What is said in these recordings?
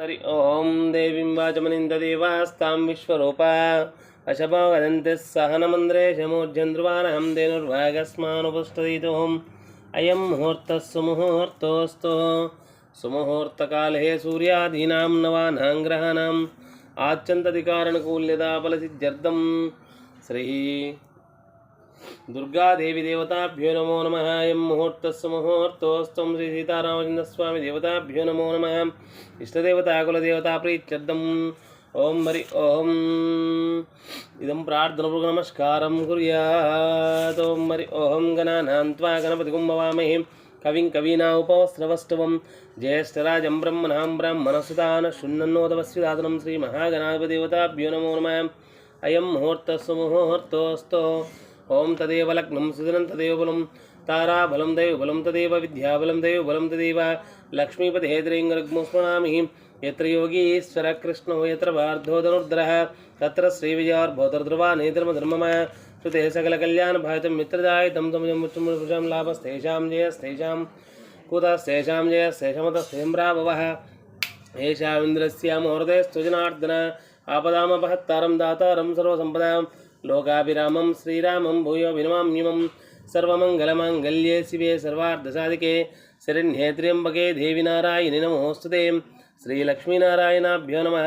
हरि ॐ देवीं वाचमनिन्ददेवास्तां विश्वरूपा अशपो वदन्ति सहनमन्द्रे शमोर्जन्द्रुवानहं धेनुर्भागस्मानुपष्टदितोम् अयं मुहूर्तः सुमुहूर्तोऽस्तु सुमुहूर्तकाले सूर्यादीनां नवानां ग्रहाणाम् आच्यन्तधिकारणकूल्यताफलसिद्ध्यर्थं श्री దుర్గాదేవి దేవతాభ్యో నమో నమ ఎం ముహూర్తస్సు ముహూర్తోస్తం శ్రీ సీతారామచంద్రస్వామి దేవతాభ్యో నమో నమ. ఇష్టదేవతాకులదేవతా ప్రీత్యర్థం. ఓం హరి ఓం. ఇదం ప్రార్థనపు నమస్కారం కుర్యాత్. ఓం హరి ఓం. గణానాం త్వా గణపతి కుంభవామహి కవిం కవీనా ఉపవస్త్రవస్తవం. జ్యేష్ఠరాజం బ్రహ్మణాం బ్రహ్మణసుతాన శున్నన్నోదవస్విదాతనం శ్రీ మహాగణాధిపదేవతాభ్యో నమో నమ. అయం ముహూర్తస్సు ముహూర్తోస్తో. ओम तदेव लग्न सुजन तदेव बलम। तारा बलम दैव बलम तदेव विद्या बलम दैव बलं तदेव लक्ष्मीपतेन्द्रिङ्गस्मणामि यत्र योगीश्वर कृष्ण, यत्र भारधो धनुर्धरः तत्र श्रीविजयोर्भोधर्ध्रुवा नेत्रमधर्ममय श्रुते सकलकल्याणभायतं मित्रदायितं तमजमुचमुषां लाभस्तेषां जयस्तेषां, कुतस्तेषां जयस्तेषामतस्तेम्राभवः एषा इन्द्रस्यामहोदयस्तुजनार्दन आपदामपहत्तारं दाता सर्वसंपदा లోకాభిరామం శ్రీరామం భూయో వినమామ్యుమం సర్వమంగళమాంగళ్యే శివే సర్వార్ధసాధికే శరణ్యే త్ర్యంబకే దేవి నారాయణి నమోస్తుతే శ్రీలక్ష్మీనారాయణాభ్యో నమ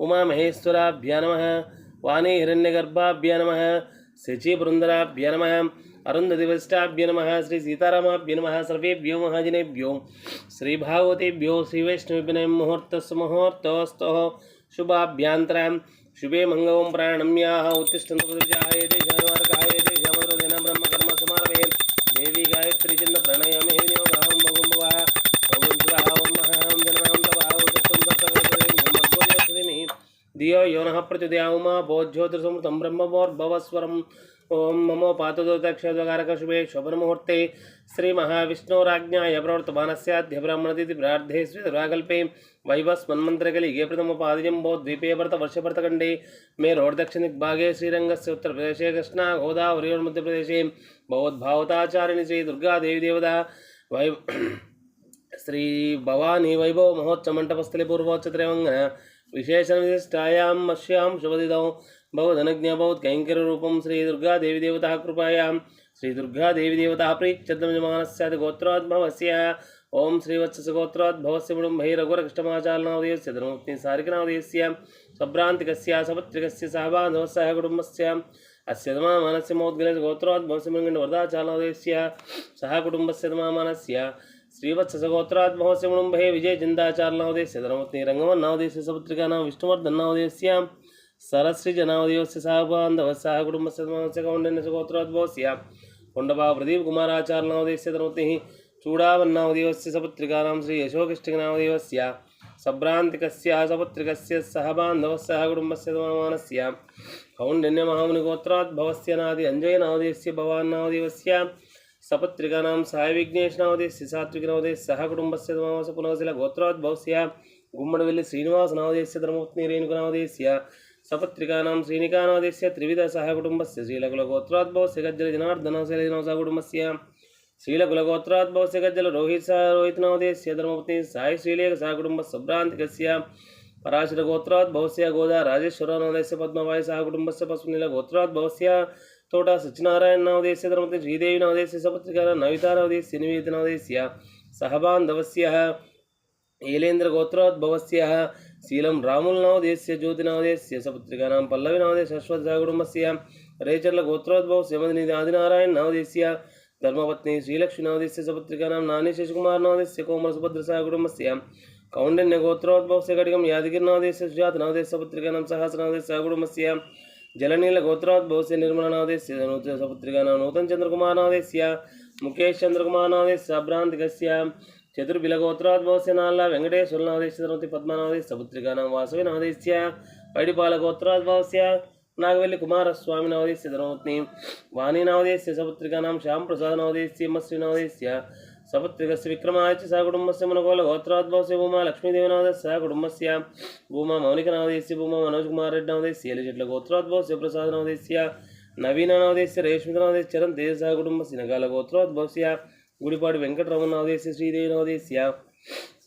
ఉమామహేశ్వరాభ్య నమ వాణీ హిరణ్యగర్భాభ్య నమ శచీపురందరాభ్య నమ అరుంధతివరిష్టాభ్య నమ శ్రీ సీతారామాభ్య నమ సర్వేభ్యో మహాజనేభ్యో శ్రీభాగవతేభ్యో శ్రీవైష్ణవిభినయం ముహూర్తస్సు ముహూర్తోస్తో శుభాభ్యాంతరం शुभे मंगव प्राणम्याह उत्तिष्ठन्तु पृथिव्याः एते शर्वार्काः ब्रह्मकर्म समापयन् देवी गायत्री चिन्ह प्रणय नियोगाहं योन भुवः भगुं शिवः ॐ महं जनां तवाहं सत्यं सत्यमेहि धियो यो नः प्रचोदयामा बोध्योतिसमृतं ब्रह्मवोर्भवस्वरम् ॐ వైవస్ మన్మంత్రగలి ఏ ప్రథమ పాదిజంబో ద్వీపేభరత వర్షభరతఖండే. మే రోడ్ దక్షిణిక్ భాగే శ్రీరంగస్య ఉత్తరప్రదేశే కృష్ణ గోదావరి మధ్యప్రదేశే భవద్భావతాచారిణి శ్రీ దుర్గాదేవి దేవత. వై శ్రీ భవానీ వైభవ మహోత్సవ మంటపస్థలి పూర్వోచ్చత్రేవంగన విశేషణ విశిష్టాయాం మశ్యాం శుభదిదౌ. భవదనజ్ఞభవత్ కైంకరూపం శ్రీ దుర్గాదేవి దేవత కృపాయాం. శ్రీ దుర్గాదేవి దేవత ప్రీత్యద్యమానస్యాది గోత్రోద్భవస్య ओम श्रीवत्सगोत्राद्भवस्य विडुम्भै रघुरकृष्णमाचारनावदयस्य धर्ममुक्तिसारिकनावदयस्य सभ्रान्तिकस्य सपत्रिकस्य सहबान्धवस्य कुटुम्बस्य अस्य धमामानस्य मोद्गलगोत्राद्भवस्य मृङ्गण्डवरदाचारनावदयस्य सह कुटुम्बस्य धमामानस्य श्रीवत्सगोत्राद्भवस्य विडुम्भे विजयचिन्ताचारनावदयस्य धर्ममुक्तिरङ्गमन्नावदयस्य सपत्रिकानां विष्णुवर्धन्नावदयस्य सरश्रीजनावदयस्य सहबान्धवस्य कुटुम्बस्य धमास्य कौण्डन्यस्य गोत्राद्भवस्य कुण्डभा प्रदीपकुमाराचारनावदयस्य धर्ममुक्तिः चूडावन्नावदेवस्य सपुत्रिकानां श्री यशोकिष्टिकनावदेवस्य सभ्रान्तिकस्य सपुत्रिकस्य सहबान्धवस्य सह कुटुम्बस्य धर्ममानस्य कौण्डन्यमहामुनिगोत्रोद्भवस्य नादि अञ्जयनावदेस्य भवान्नावदेवस्य सपत्रिकानां सायविघ्नेशनावदेस्य सात्विकनावदेस्य सह कुटुम्बस्य धर्मवास पुनवशिल गोत्रोद्भवस्य गुम्मडवेल्लि श्रीनिवासनावदेस्य धर्मपत्नी रेणुकनावदेस्य सपत्रिकानां श्रीनिकानावदेस्य त्रिविध सह कुटुम्बस्य శ్రీల కులగోత్రాత్మవ గజ్జల రోహిత్ సా రోహితనవదేశ్య ధర్మపతి సాయి శ్రీలేఖ సా కుటుంబ శుభ్రాంతికస్య పరాశర గోత్రాత్ భవస్య గోదా రాజేశ్వరనవదేశ్య పద్మవాయ సహ కుటుంబస్య పశునీల గోత్రాత్ భవస్య తోట సత్యనారాయణ నవదేశ్య ధర్మపతి శ్రీదేవి నవదేశ్య సపత్రిక నవితానవదేశ్య నివేదినవదేశ్య సహబాంధవస్య ఏలేంద్ర గోత్రోద్భవస్య శీలం రాముల్ నవదేశ్య జ్యోతి నవదేశ్య సపుత్రికానాం పల్లవి నవదేశ్య అశ్వత్ సహ రేచర్ల గోత్రోద్భవస్య మదిని ఆదినారాయణ నవదేశ్య ధర్మపత్ని శ్రీలక్ష్మి నవదేశ్య సపత్రికానాం నాని శశికుమార్ నవదేశ్య కోమల సుభద్ర సహ కుటుంబస్య కౌండన్య గోత్రోద్భవస్య కటికం యాదగిరి నవదేశ్య సుజాత నవదేశ సపత్రికానాం సహస్ర నవదేశ సహ కుటుంబస్య జలనీల గోత్రోద్భవస్య నిర్మల నిర్మలనాదేశ్య నూతన సపత్రికానాం నూతన చంద్రకుమార్ చంద్రకుమారనాదేశ్య ముఖేష్ చంద్రకుమార్ చంద్రకుమారనాదేశ్య సభ్రాంతికస్య చతుర్బిలగోత్రోద్భవస్య నాల్ల వెంకటేశ్వరనాదేశ్య ధర్మతి పద్మనాదేశ సపుత్రికానాం వాసవి నవదేశ్య పైడిపాల గోత్రోద్భవస్య. నాగవల్లి కుమారస్వామి నవదేశ్య ధర్మపత్ని వాణి నవదేశ్య సపుత్రికానాం శ్యాంప్రసాద నవదేశ్య మశ్రీ నవదేశ్య సపత్రికస్య విక్రమాదిత్య సహ కుటుంబస్య మనకోల గోత్రోద్భవస్య భూమా లక్ష్మీదేవి నవదేశ సహ కుటుంబస్య భూమా మౌనిక నవదేశ్య భూమా మనోజ్ కుమార్ రెడ్డి నవదేశ్య ఎలిచెట్ల గోత్రోద్భవస్య ప్రసాద నవదేశ్య నవీన నవదేశ్య రేష్మిక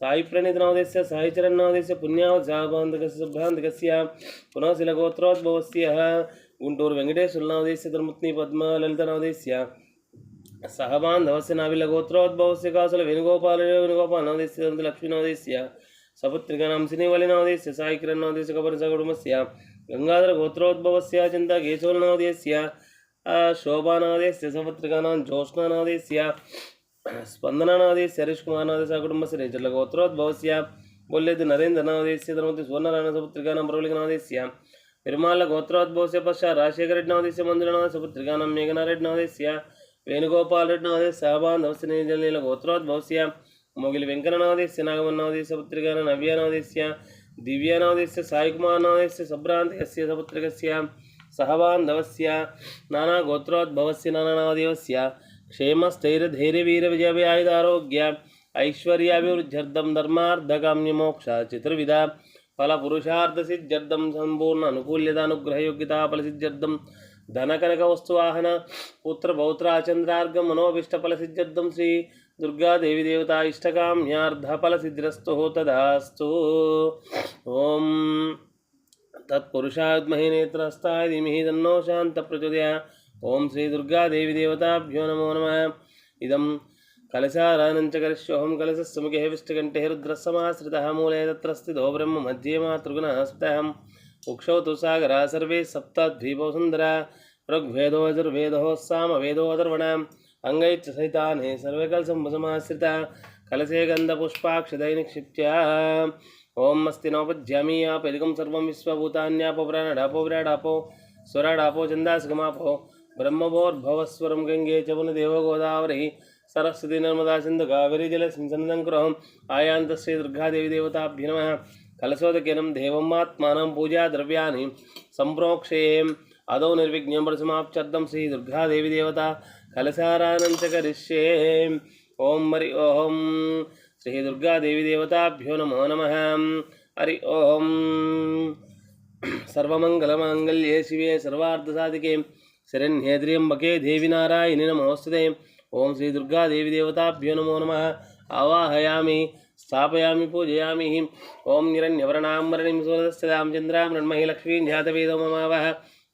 साई प्रणीतनावदेश साई सायुप्रणितनादेश सायुचरन्नादेश पुण्यावधान्धकस्य पुनः शिलगोत्रोद्भवस्यः गुण्टूर् वेङ्कटेश्वरनादेश धर्मुत्नि पद्मललितनादेश्य सह बान्धवस्य नाभिलगोत्रोद्भवस्य कासल वेणुगोपाल वेणुगोपालनादेश्य लक्ष्मीनादेश्य सपुत्रिकानां सिनिवलिनादेश्य सायिकिरन्नादेश्य कपरसकुटुम्बस्य गङ्गाधरगोत्रोद्भवस्य चिन्ता केशवलनादेश्य शोभानादेश्य सपुत्रिकानां ज्योत्स्नानादेश्य కాసుల వేణుగోపాల వేణుగోపాలనవదేశ్య లక్ష్మీనవదేశ్య సపుత్రికానాం సినివలినవదేశ్య సాయి కిరణ్నవదేశ్య కపరసకుడుమస్య గంగాధర గోత్రోద్భవస్య చింత కేశవనవదేశ్య శోభానాదేశ్య సపుత్రికానాం జ్యోత్స్నానాదేశ్య స్పందనానాదేశ్య హరీష్ కుమార్నాదేశ గోత్రోద్భవస్య బొల్లెద్దు పెరుమాళ్ళ గోత్రోద్భవస్య పశ్చాత్ రాజశేఖర రెడ్డి నవదేశ్య మంజులనాథ సపుత్రికానాం మేఘనారెడ్డి నవదేశ్య వేణుగోపాల్ రెడ్డి నవదేశ సహబాంధవస్య నీల గోత్రోద్భవస్య మొగిలి వెంకటనాదేశ్య నాగమన్నవదేశ్య పుత్రికాన సాయి కుమార్ సాయికుమార్నాదేశ్య సభ్రాంతకస్య సపుత్రికస్య సహబాంధవస్య నానా గోత్రోద్భవస్య నానాదేవస్య క్షేమస్థైర్యధైర్యవీరవిజయాయుధారోగ్య ఐశ్వర్యాభివృద్ధ్యర్థం ధర్మార్థకామ్యమోక్ష చతుర్విధ ఫలపురుషార్థసిద్ధ్యర్థం సంపూర్ణ అనుకూల్యతానుగ్రహయోగ్యతా ఫలసిద్ధ్యర్థం ధనకనక వస్తువాహన పుత్ర పౌత్రాచంద్రార్గ మనోభిష్ట ఫల సిద్ధ్యర్థం శ్రీ దుర్గాదేవి దేవత ఇష్టకామ్యార్థ ఫల ఇష్టకామ్యార్థఫలసిద్ధిరస్తు తదాస్తు. ఓం తత్పురుషాద్మహి నేత్రస్థాయి ధీమహి తన్నో శాంత ప్రచోదయ ओम श्री दुर्गा देवी देवताभ्यो नमो नम। इदं कलशारानञ्च करिष्योऽहं कलशस्समुखे विष्टकण्ठे मूले तत्रस्थितो ब्रह्म मध्ये मातृगुणः स्थितः उक्षौ तो सागरा सर्वे सप्ताद्वीपौ सुन्दरा। ऋग्वेदोऽजुर्वेदोः सामवेदोऽथर्वणाम् अङ्गैश्च सहितानि सर्वे कलसम्भसमाश्रिता कलशे गन्धपुष्पाक्षदै ओम अस्ति नोपज्यामि आपलिकं सर्वं विश्वभूतान्यापो व्राडापो व्राडापो। स्वराडापो चन्दासगमापो స్వరాడాపో చందాసగమాపో బ్రహ్మభోర్భవస్వరం గంగే చవన దేవ గోదావరి సరస్వతి నర్మదా సింధు కావేరీ జల సింసనందం ఆయాంత శ్రీ దుర్గాదేవి దేవతాభ్య నమ కలశోదకేనం దేవం ఆత్మానం పూజా ద్రవ్యాన్ని సంప్రోక్షే అదౌ నిర్విఘ్నం పరిసమాప్త్యర్థం శ్రీ దుర్గాదేవి దేవత కలశారానంచ కరిష్యే ఓం మరి ఓం శ్రీ దుర్గాదేవి దేవతాభ్యో నమో నమ హరి ఓం సర్వమంగళమాంగళ్యే శివే సర్వార్థసాధికే శరణ్యేద్రియంబకే దేవి నారాయణి నమోస్తుతే ఓం శ్రీ దుర్గాదేవి దేవతాభ్యో నమో నమ ఆవాహయామి స్థాపయామి పూజయామి ఓం నిరణ్యవర్ణాం మరణిం సూరదస్యదాం చంద్రాం మృణ్మహి లక్ష్మీం జాతవేదో మమావహ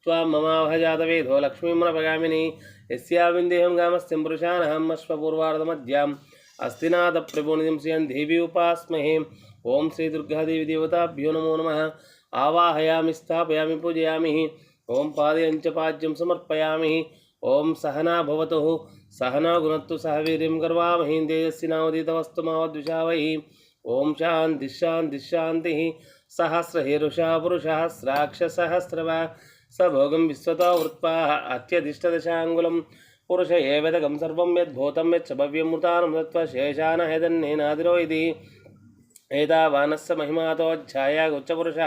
त्वां ममावह जातवेदो लक्ष्मीं नपगामिनी यस्याविन्देहं गामस्त्यं पुरुषानहम् अश्वपूर्वार्धमध्याम् अस्तिनाथप्रभुनिधिं श्रियं देवी उपास्महे ॐ श्रीदुर्गादेवी देवताभ्यो नमो नमः आवाहयामि स्थापयामि पूजयामि ఓం పాదయం చ పాద్యం సమర్పయామి. ఓం సహనా భవతు. సహనా గుణత్తు సహ వీర్యం గర్వామహీం. తేజస్సినావదితవస్తు మావద్విషావై ఓం శాంతి శాంతి శాంతి. సహస్రహీరుషా పురుషహస్రాక్షసహస్రవ సభోగం విశ్వతో వృత్వా. అత్యధిష్టదశాంగులం పురుష ఏవేదగం సర్వం యద్భూతం యచ్చభవ్యమృతానం తత్వశేషాన హేదన్నేనాదిరో ఇది ఏతావానస్స మహిమాతో ఛాయాగుచ్చపురుష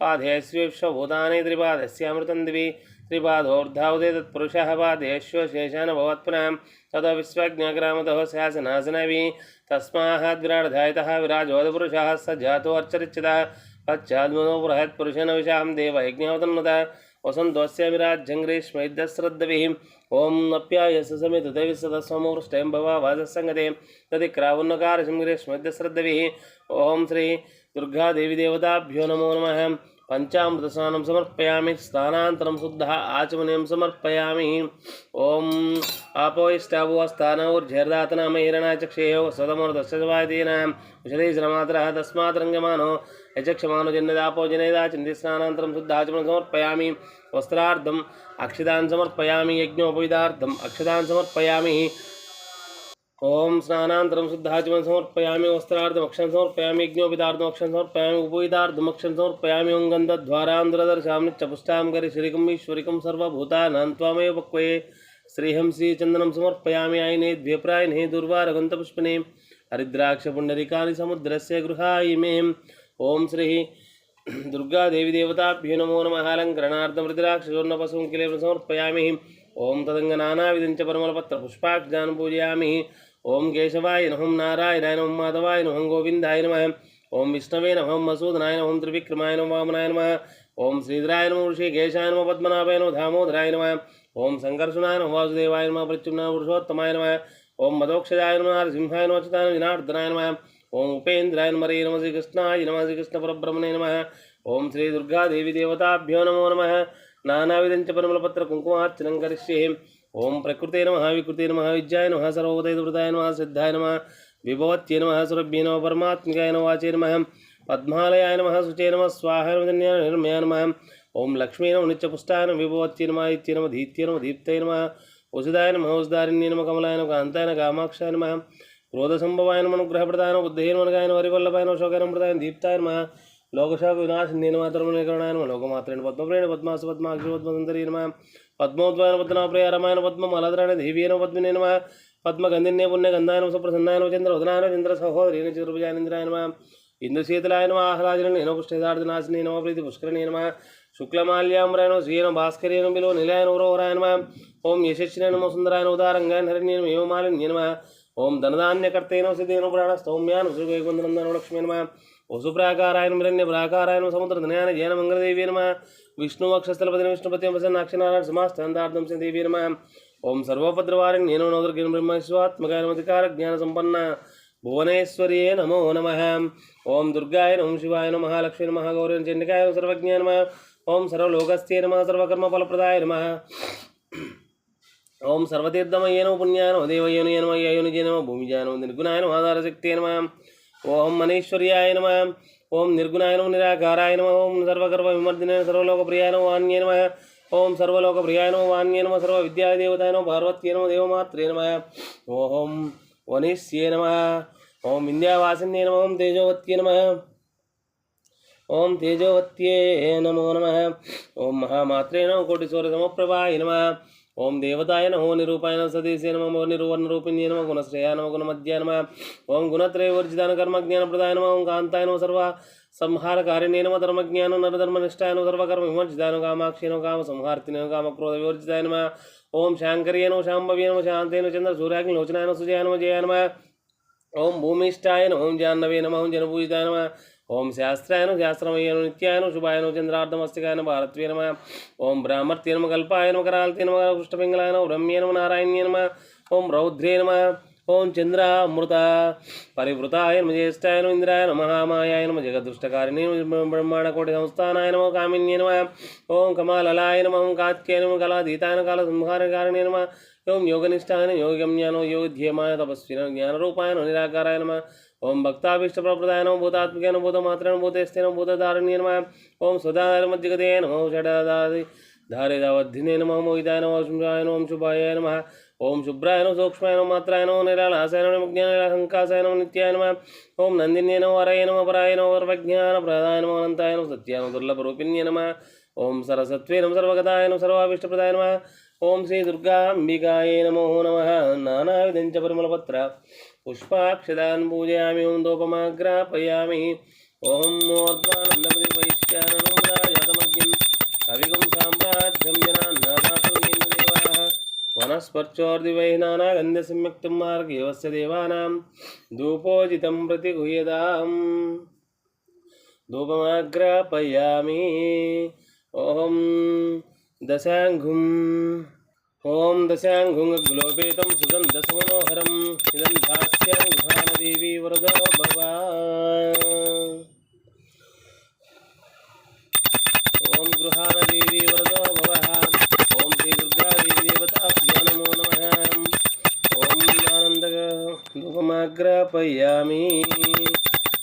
पाधेष्वेक्षभूतानि त्रिपादस्यामृतं दिवि त्रिपादोर्धावदे तत्पुरुषः पाधेष्वशेषानभवत्पुनां ततो विश्वज्ञाग्रामतः शासनासनवि तस्माद्विराडधायितः विराजोदुरषा स जातोऽर्चरिचितः पश्चाद्मनो बृहत्पुरुषनविशां देवयज्ञावतन्मतः वसन्तोऽस्य विराजङ्ग्रीष्मैद्यश्रद्धभिः ॐ नप्यायस समेत दैविसदस्वमोपृष्टयं भवा वाजसङ्गते तदि क्रावुन्नकारशिङ्ग्रीष्मैद्यश्रद्धभिः ॐ श्री दुर्गादेवी देवताभ्यो नमो नमः। पञ्चामृतस्नानं समर्पयामि। स्नानान्तरं शुद्धः आचमनीयं समर्पयामि। ॐ आपोष्टाभुवस्थानौर्झैर्दातनामहिरणाचक्षेयो स्वतमोर्दशवायतेन विशदैश्रमात्रः तस्मात् रङ्गमानो यजक्षमानो जन्यदापो जनेदा चन्दिस्नानान्तरं शुद्धाचमनं समर्पयामि। वस्त्रार्थम् अक्षतान् समर्पयामि। यज्ञोपविदार्थम् अक्षतान् समर्पयामि। ओम स्नानांतरम शुद्धाचमन समर्पयामी वस्त्रार्धमक्षण समर्पयामी यज्ञोपितार्धमक्षण समर्पयामी उपोदार्धमक्षण समर्पयामी ओंगंधद्वारांध्रदर्शामि चपुष्टां करे श्रीगम्भीश्वरिकं सर्वभूतानां त्वामेव पक्वे श्रीहंसी चन्दनं दुर्वार आयिने द्व्यप्रायिने दुर्वारगन्तपुष्पिने। समुद्र से गृहाय मे। ओं श्री दुर्गादेवीदेवताभ्यो नमो नम। अलङ्करणार्थं रुद्राक्षोर्णपशुं किलेव समर्पयामि। ओं तदङ्गनानाविधं च परमलपत्रपुष्पाक्षान् पूजयामि। ओम केशवाय नम नारायणाय नम माधवाय नम गोविंदाय नम ओम विष्णवे नम मसूदनाय नम त्रिविक्रमाय नम वामनाय नम ओम श्रीधराय नम ऋषिकेशाय नम पद्मनाभाय नम दामोदराय नम ओम संकर्षणाय नम वासुदेवाय नम प्रत्युम्ना पुरुषोत्तमाय नम ओम मदोक्षजाय नम नरसिंहाय नम अच्युताय जनार्दनाय नम ओम उपेन्द्राय नम हरे नम श्रीकृष्णाय नम श्रीकृष्ण परब्रह्मणे नम ओम श्री दुर्गा देवी देवताभ्यो नमो नम नानाविधं च परमलपत्र कुंकुमार्चनं करिष्ये ओम प्रकृते नम, विकृते नम विज्ञाय नम सर्वोदयवृताय नम, सिद्धाय नम, विभवत्ये नम, सुरभ्ये नम, परमात्मिकाय नम, वाचे नम, पद्मालयाय नम, सुचे नम स्वाहाय नम, ओम लक्ष्मी नम, नित्यपुष्टाय नम, विभवत्ये नम इत्ये नम, धीत्ये नम, दीप्तये नम उषिदाय नम उषदारिण्ये नम, कमलाय नम, कान्ताय कामाक्षाय नम क्रोधसंभवाय नम अनुग्रहप्रदाय नम बुद्धेन मनगाय नम, हरिवल्लभाय नम, शोकाय नम प्रदाय दीप्ताय नम, लोकशाप विनाश निर्मातरमण करणाय नम, लोकमात्रेण, पद्मप्रेण, पद्मास पद्माग्र पद्मसुंदरी नम లోకమాత్రేణ పద్మప్రేణ పద్మాసు పద్మాక్షి పద్మసుందరీ నమ పద్మోద్వాయన పద్మనాప్రియ రమాయణ పద్మ మలధరాయణ దేవీన పద్మినే నమ పద్మగంధిన్య పుణ్య గంధాయ నమ సుప్రసన్నాయ నమ చంద్ర ఉదనాయ చంద్ర సహోదరి చతుర్భుజానింద్రాయ నమ ఇంద్రశీతలాయ నమ ఆహ్లాదిన నేను పుష్టిదార్థనాశిని నమ ప్రీతి పుష్కరణి నమ శుక్లమాల్యాంబరాయ నమ శ్రీయన భాస్కర్య నమ బిలో నిలయ నవరోహరాయ నమ ఓం యశస్విన నమ సుందరాయ నోదారంగాయ హరణ్య నమ ఏమాలిన్య నమ ఓం ధనధాన్యకర్తే నమ సిద్ధేన పురాణ స్తౌమ్యాన శ్రీవైకుందనందన లక్ష్మీ నమ వసుప్రాకారాయణ హిరణ్య ప్రాకారాయణ సముద్ర ధనయాన జైన మంగళదేవి నమ విష్ణువక్షస్థలపతి విష్ణుపతి ప్రసన్నాక్షనారాయణ సమాస్తాంతార్థం దేవి నమ ఓం సర్వోపద్రవారిణి నేను నోదర్గిన బ్రహ్మస్వాత్మకాయ జ్ఞాన సంపన్న భువనేశ్వర్యే నమో నమ. ఓం దుర్గాయ నమ శివాయ నమ. లక్ష్మీ నమ. గౌరీ చండికాయ నమ. నమ. ఓం సర్వలోకస్థే నమ. సర్వకర్మ ఫలప్రదాయ నమ. ఓం సర్వతీర్థమయ్య నమ పుణ్యాయ నమ దేవయ్యను నమ అయ్యనుజయ ఆధారశక్తి నమ. ఓం మనీశ్వర్యాయ నమ. ఓం నిర్గుణాయ నమ నిరాకారాయ నమ ఓం సర్వగర్వ విమర్దిన సర్వలోకప్రియాయ నమ వాణ్యే నమ ఓం సర్వలోకప్రియాయ నమ వాణ్యే నమ సర్వ విద్యాదేవతాయ నమ పార్వత్యే నమ దేవమాత్రే నమ ఓం వనిష్యే నమ ఓం వింధ్యావాసిన్యే నమ ఓం తేజోవత్యే నమ ఓం తేజోవత్యే నమో నమ ఓం మహామాత్రే నమ కోటిశూర సమప్రభాయ నమ ఓం దేవతాయ నమో నిరూపాయ నమ సదేశే నమ నిరువర్ణ రూపిణ్యే నమ గుణశ్రేయ నమ గుణమధ్యాయ నమ. ఓం గుణత్రయవర్జితాన కర్మజ్ఞాన ప్రదాయ నమ. ఓం కాంతాయ నమ సర్వ సంహారకారిణే నమ. ధర్మజ్ఞానం నరధర్మనిష్టాయ నమ సర్వకర్మ విమర్జితాయ నమ కామ నమ కామ క్రోధ నమ వివర్జితాయ నమ. ఓం శాంకర్యే నమ శాంభవ్యే నమ శాంతే చంద్ర సూర్యాగ్ని లోచనాయన నమ సుజయాయ నమ జయాయ నమ. ఓం భూమిష్టాయ నమ ఓం జాహ్నవే నమ. ఓం జనపూజితాయ నమ. ఓం శాస్త్రాయను శాస్త్రమయ్యను నిత్యాయను శుభాయను చంద్రార్థమస్తికాయన భారత్వీనమ ఓం బ్రాహ్మర్తీనమ కల్పాయనమ కల్పాయ కృష్ణపింగళాయన కరాల్తే నమ ఓం రౌద్రేనమ ఓం చంద్రామృత. పరివృతాయ నమ జ్యేష్ఠాయ నమ ఇంద్రాయ నమ మహామాయాయ నమ జగదృష్టకారిణి బ్రహ్మాండకోటి సంస్థానాయ నమ కామిన్య నమ. ఓం కమాలలాయ నమ ఓం కాత్యాయ నమ కళాతీతాయ కాల సంహారకారిణి నమ. ఓం యోగనిష్టాయన నమ యోగమ్యానో యోధ్యేమాయ తపస్విన జ్ఞానరూపాయన నమ నిరాకారాయ నమ. ओम भक्ताभीष्ट प्रदायन भूतात्मकन भूत मात्रेण भूतेस्तेन भूतधारण्य नम ओम सदाधर्मज्जगते नम षडाधारि धारिदावद्धिने नम मोहिताय नम शुभाय नम शुभाय नम ओम शुभ्राय नम सूक्ष्माय नम मात्राय नम निरालासाय नम ज्ञानहंकासाय नम नित्याय नम ओम नंदिन्ये नम वरय नम पराय नम वर्वज्ञानप्रदाय नम अनंताय नम सत्याय नम दुर्लभरूपिण्ये नम ओम सरसत्वे नम सर्वगताय नम सर्वाभीष्टप्रदाय नम ఓం శ్రీ దుర్గాంబికాయ నమో నమ. నానావిధంచ పరిమళపత్ర. పుష్పాక్షదాన్ పూజయామి ఓం దోపమాగ్రాపయామి ఓం మోర్ధ్వానందపతి వైశ్యానం కవిగం సామ్రాజ్యం జనాన్నాథాతృదేవాः వనస్పర్చోర్దివై నానాగంధ సంయుక్తం మార్గేవస్య దేవానాం. ధూపోజితం ప్రతి ప్రతిగుహ్యతాం. ధూపమాగ్రాపయామి. ఓం दशाङ्घुं। ॐ दशाङ्घुङ्गलोपेतं सुतं दशमनोहरम् इदं धास्याङ्घानदेवी वरदो भव ॐ गृहानदेवी वरदो भवः ॐ श्रीदुर्गादेवीदेवता नमो। नमः ॐ आनन्दधूपमाग्रापयामि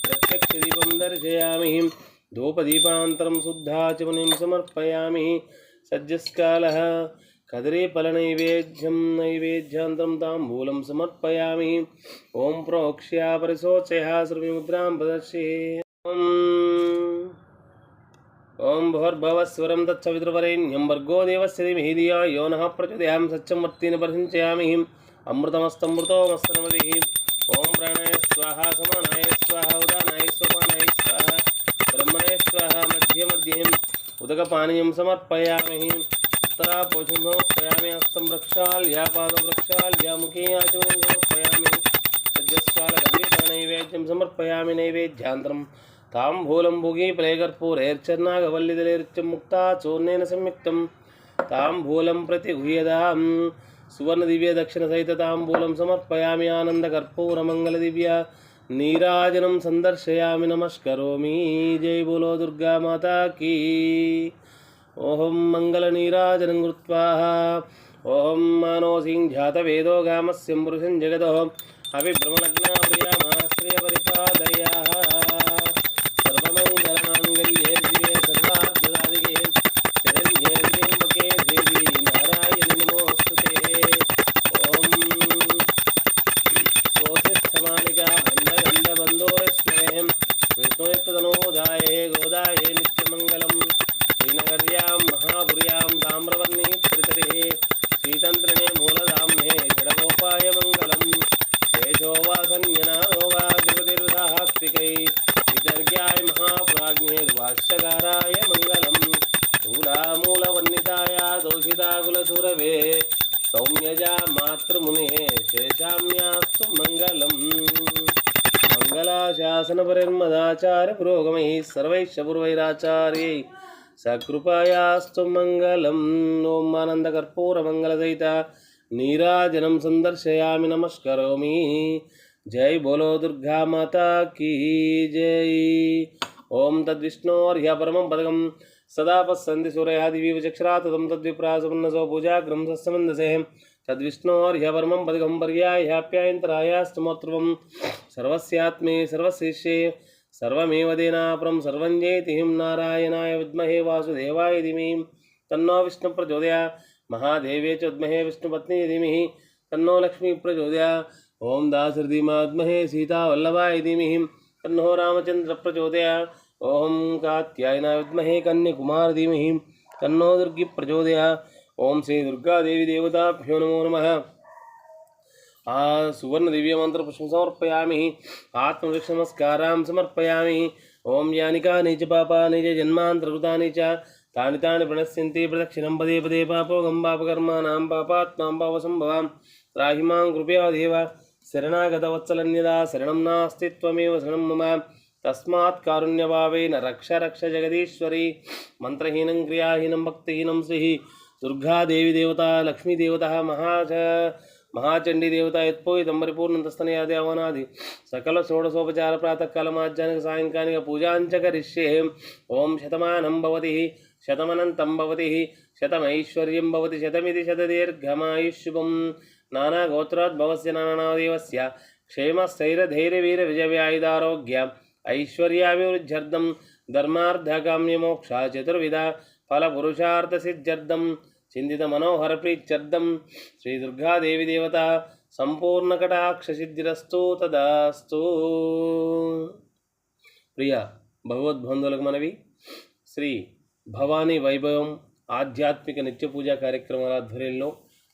प्रत्यक्षदीपं दर्शयामि। धूपदीपान्तरं शुद्धा च मुनिं सज्जस्काल। कदरे फलनैवेद्यं नैवेद्यान्तं ताम्बूलं समर्पयामि। ॐ प्रोक्ष्या परिशोचया मुद्रा प्रदर्शे। ॐ भोर्भवस्वरं तत्सवितृवरेण्यं भर्गो देवस्य धीमहि धिया यो नः प्रचोदयां सच्चं वर्तिन प्रशंसयामि अमृतमस्तमृतोमस्तनमतिः ॐ प्राणाय स्वाहा, समानाय स्वाहा उदानाय स्वमानाय स्वाहा, ब्रह्मणाय स्वाहा मध्य मध्यम् उदकपानीयं समर्पयामहि उत्तरापोषं समर्पयामि हस्तं प्रक्षाल्य पादं प्रक्षाल्य मुखे आचमनं समर्पयामि सज्जस्वालगम्यनैवेद्यं समर्पयामि नैवेद्यान्तरं ताम्बूलं भुगि प्लेकर्पूरैर्चर्णागवल्लिदलैर्च मुक्ता चूर्णेन संयुक्तं। ताम्बूलं प्रति गुह्यतां सुवर्णदिव्यदक्षिणसहितताम्बूलं समर्पयामि आनन्दकर्पूरमङ्गलदिव्या। నీరాజనం సందర్శయామి నమస్కరోమి. జై బోలో దుర్గా మాతా ఓహం మంగళ నీరాజనం కృత్వా. ఓహం మానోసిం జాత వేదో గామస్యం పురుషం జగదో. అభిభ్రమలగ్నా ప్రియామాశ్రయ పరిపాదయా. మాతృమునే శేషామ్యాస్తు మంగళం. మంగళాశాసనపరిర్మదాచార్య పురోగమై సర్వైశ్చ పూర్వైరాచార్యై సకృపాయాస్తు మంగళం. ఓం ఆనందకర్పూరమంగళదయిత నీరాజనం సందర్శయామి. నమస్కరోమి. జై బోలో దుర్గా మాతా కీ జై. ఓం తద్విష్ణోర్హ్య పరమం పదకం. సదాపస్సంది పస్సంతి సూరయాదివీవ తదం తద్విప్రాసమున్నసో పూజాగ్రం సస్సమందసేహం तद्विष्णोर्यवर्मं बदगम्बर्याय ह्याप्यायन्तराय स्तमोत्रवं सर्वस्यात्मे, सर्वशिष्ये, सर्वमेव देनापुरम सर्वं जेति हिं नारायणाय विद्महे वासुदेवाय धीमीं तन्नो विष्णुप्रचोदया, महादेवे च विद्महे विष्णुपत्नी धीमिः तन्नो लक्ष्मी प्रचोदया ओम दास हृदिमात्महे सीता वल्लभाय धीमिः तन्नो रामचन्द्रप्रचोदया ओम कात्यायनाय विद्महे कन्यकुमार धीमहि। तन्नो दुर्गिप्रचोदया ओम श्री दुर्गा देवी देवताभ्यो नमो नमः। आ सुवर्णदिव्यमन्त्रपुष्पं आत्मवृक्ष नमस्कारां समर्पयामि। ॐ यानिकानि च पापानि च जन्मान्तरकृतानि च। तानि तानि प्रदक्षिण पदे पदे पापोऽहं पापकर्मा पापात्मां पापसम्भवां। त्राहि कृपया देव। शरणागतवत्सलन्यदा शरणं शरण त्वमेव शरणं मम। तस्मात् कारुण्यभावेन रक्ष रक्ष जगदीश्वरी। मन्त्रहीनं, क्रियाहीनं, भक्तिहीनं श्रीः దుర్గాదేవి దేవత లక్ష్మీదేవత మహాచ మహాచండీ దేవత యత్పోయితం పరిపూర్ణంతస్తనయా దేవనాది సకల షోడశోపచార ప్రాతకాల మాధ్యానిక సాయంకానిక పూజాంచకరిష్యే ఓం శతమానం భవతి శతమనంతం భవతి శతమైశ్వర్యం భవతి శతమితి శతదీర్ఘమాయుష్యుభం నానాగోత్రాద్భవస్య నానాదేవస్య క్షేమస్థైరధైర్యవీర విజయవ్యాయుధారోగ్య ఐశ్వర్యాభివృద్ధ్యర్థం ధర్మార్థకామ్యమోక్ష చతుర్విధ ఫలపురుషార్థసిద్ధ్యర్థం చిందిత మనోహర ప్రీత్యర్థం. శ్రీ దుర్గాదేవి దేవత సంపూర్ణ కటాక్ష సిద్ధిరస్తు ప్రియ భగవద్బంధువులకు మనవి శ్రీ భవానీ వైభవం ఆధ్యాత్మిక నిత్య పూజా కార్యక్రమాల ఆధ్వర్యంలో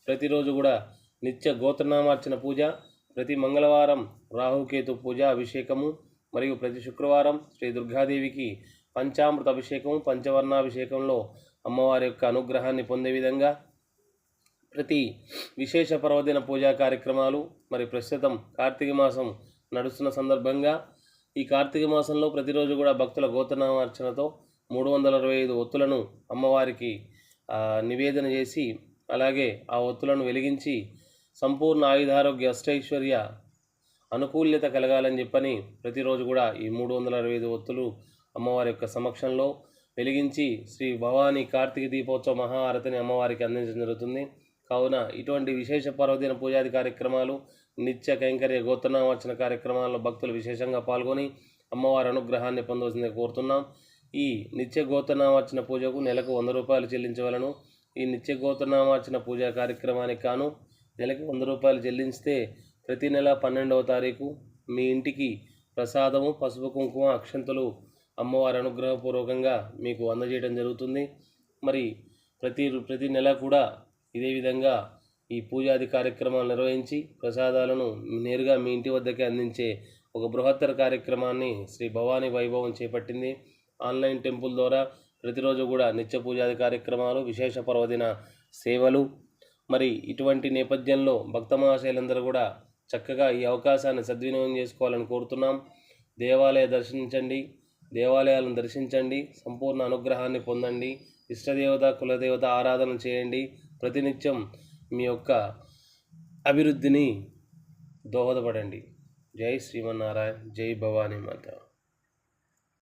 ప్రతిరోజు కూడా నిత్య గోత్రనామార్చన పూజ ప్రతి మంగళవారం రాహుకేతు పూజ అభిషేకము మరియు ప్రతి శుక్రవారం శ్రీ దుర్గాదేవికి పంచామృత అభిషేకము పంచవర్ణాభిషేకంలో అమ్మవారి యొక్క అనుగ్రహాన్ని పొందే విధంగా ప్రతి విశేష పర్వదిన పూజా కార్యక్రమాలు మరి ప్రస్తుతం కార్తీక మాసం నడుస్తున్న సందర్భంగా ఈ కార్తీక మాసంలో ప్రతిరోజు కూడా భక్తుల గోతనామార్చనతో మూడు వందల అరవై ఐదు ఒత్తులను అమ్మవారికి నివేదన చేసి అలాగే ఆ ఒత్తులను వెలిగించి సంపూర్ణ ఆయుధారోగ్య అష్టైశ్వర్య అనుకూల్యత కలగాలని చెప్పని ప్రతిరోజు కూడా ఈ మూడు వందల అరవై ఐదు ఒత్తులు అమ్మవారి యొక్క సమక్షంలో వెలిగించి శ్రీ భవానీ కార్తీక దీపోత్సవ మహారతిని అమ్మవారికి అందించడం జరుగుతుంది. కావున ఇటువంటి విశేష పర్వదిన పూజాది కార్యక్రమాలు నిత్య కైంకర్య గోత్రనామర్చన కార్యక్రమాల్లో భక్తులు విశేషంగా పాల్గొని అమ్మవారి అనుగ్రహాన్ని పొందవలసిందిగా కోరుతున్నాం. ఈ నిత్య గోత్రనామార్చన పూజకు నెలకు వంద రూపాయలు చెల్లించవలను. ఈ నిత్య గోత్రనామార్చన పూజా కార్యక్రమానికి కాను నెలకు వంద రూపాయలు చెల్లించితే ప్రతి నెల పన్నెండవ తారీఖు మీ ఇంటికి ప్రసాదము పసుపు కుంకుమ అక్షంతలు అమ్మవారి అనుగ్రహపూర్వకంగా మీకు అందజేయడం జరుగుతుంది. మరి ప్రతి ప్రతి నెల కూడా ఇదే విధంగా ఈ పూజాది కార్యక్రమాలు నిర్వహించి ప్రసాదాలను నేరుగా మీ ఇంటి వద్దకే అందించే ఒక బృహత్తర కార్యక్రమాన్ని శ్రీ భవానీ వైభవం చేపట్టింది. ఆన్లైన్ టెంపుల్ ద్వారా ప్రతిరోజు కూడా నిత్య పూజాది కార్యక్రమాలు విశేష పర్వదిన సేవలు మరి ఇటువంటి నేపథ్యంలో భక్త మహాశైలందరూ కూడా చక్కగా ఈ అవకాశాన్ని సద్వినియోగం చేసుకోవాలని కోరుతున్నాం. దేవాలయ దర్శించండి. దేవాలయాలను దర్శించండి సంపూర్ణ అనుగ్రహాన్ని పొందండి ఇష్టదేవత కులదేవత ఆరాధన చేయండి. ప్రతినిత్యం మీ యొక్క అభివృద్ధిని దోహదపడండి. జై శ్రీమన్నారాయణ జై భవానీ మాత.